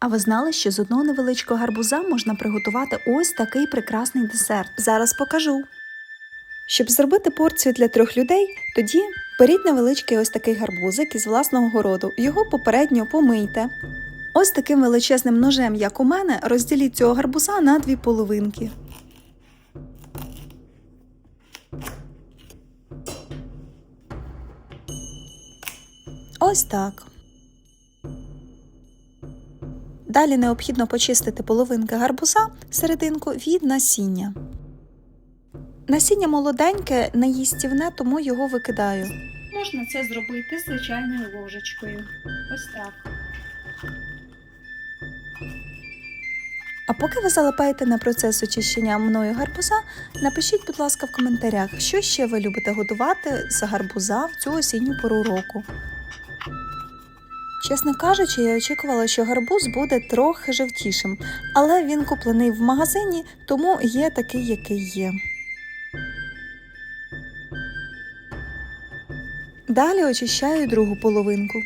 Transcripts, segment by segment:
А ви знали, що з одного невеличкого гарбуза можна приготувати ось такий прекрасний десерт? Зараз покажу. Щоб зробити порцію для трьох людей, тоді беріть невеличкий ось такий гарбузик із власного городу. Його попередньо помийте. Ось таким величезним ножем, як у мене, розділіть цього гарбуза на дві половинки. Ось так. Далі необхідно почистити половинки гарбуза серединку від насіння. Насіння молоденьке, неїстівне, тому його викидаю. Можна це зробити звичайною ложечкою. Ось так. А поки ви залипаєте на процес очищення мною гарбуза, напишіть, будь ласка, в коментарях, що ще ви любите готувати з гарбуза в цю осінню пору року. Чесно кажучи, я очікувала, що гарбуз буде трохи жовтішим, але він куплений в магазині, тому є такий, який є. Далі очищаю другу половинку.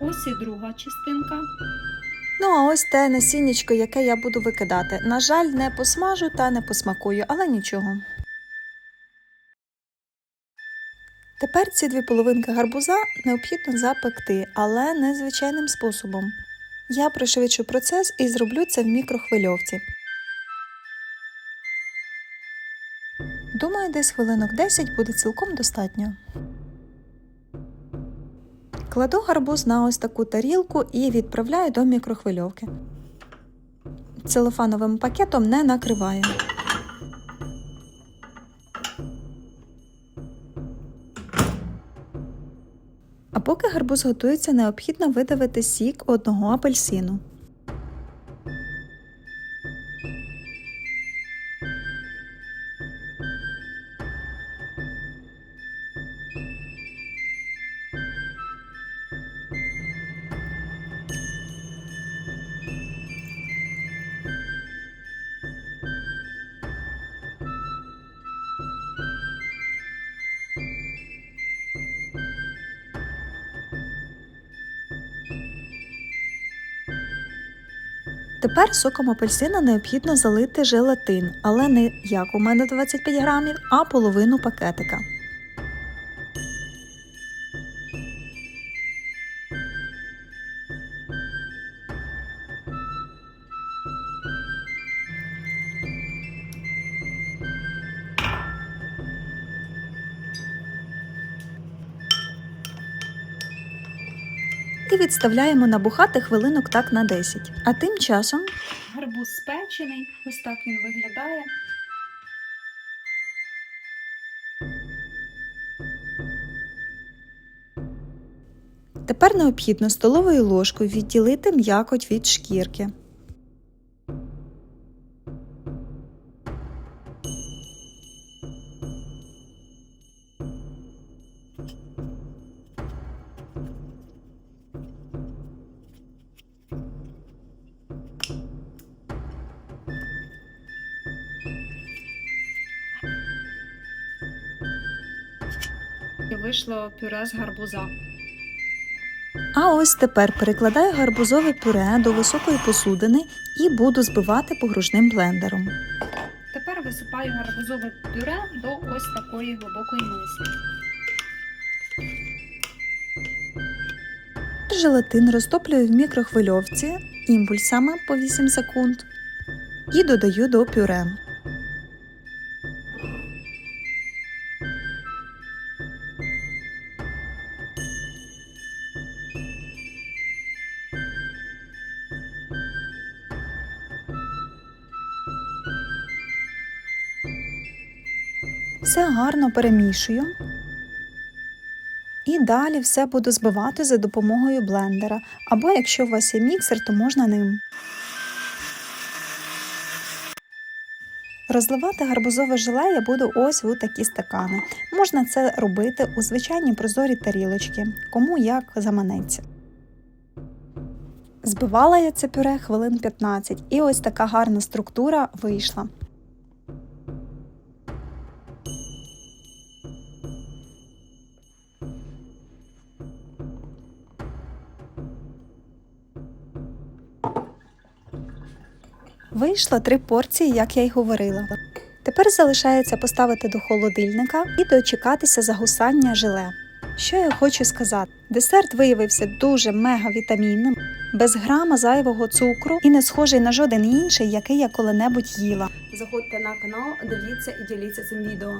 Ось і друга частинка. Ну а ось те насіннячко, яке я буду викидати. На жаль, не посмажу та не посмакую, але нічого. Тепер ці дві половинки гарбуза необхідно запекти, але не звичайним способом. Я пришвидшу процес і зроблю це в мікрохвильовці. Думаю, десь хвилинок 10 буде цілком достатньо. Кладу гарбуз на ось таку тарілку і відправляю до мікрохвильовки. Целофановим пакетом не накриваю. А поки гарбуз готується, необхідно видавити сік одного апельсину. Тепер соком апельсина необхідно залити желатин, але не як у мене 25 грамів, а половину пакетика. І відставляємо набухати хвилинок так на 10. А тим часом Гарбуз спечений. Ось так він виглядає. Тепер необхідно столовою ложкою відділити м'якоть від шкірки. І вийшло пюре з гарбуза. А ось тепер перекладаю гарбузове пюре до високої посудини і буду збивати погружним блендером. Тепер висипаю гарбузове пюре до ось такої глибокої миски. Желатин розтоплюю в мікрохвильовці імпульсами по 8 секунд і додаю до пюре. Все гарно перемішую. І далі все буду збивати за допомогою блендера, або якщо у вас є міксер, то можна ним. Розливати гарбузове желе я буду ось у такі стакани. Можна це робити у звичайні прозорі тарілочки, кому як заманеться. Збивала я це пюре хвилин 15, і ось така гарна структура вийшла. Вийшло три порції, як я й говорила. Тепер залишається поставити до холодильника і дочекатися загусання желе. Що я хочу сказати? Десерт виявився дуже мега вітамінним, без грама зайвого цукру і не схожий на жоден інший, який я коли-небудь їла. Заходьте на канал, дивіться і діліться цим відео.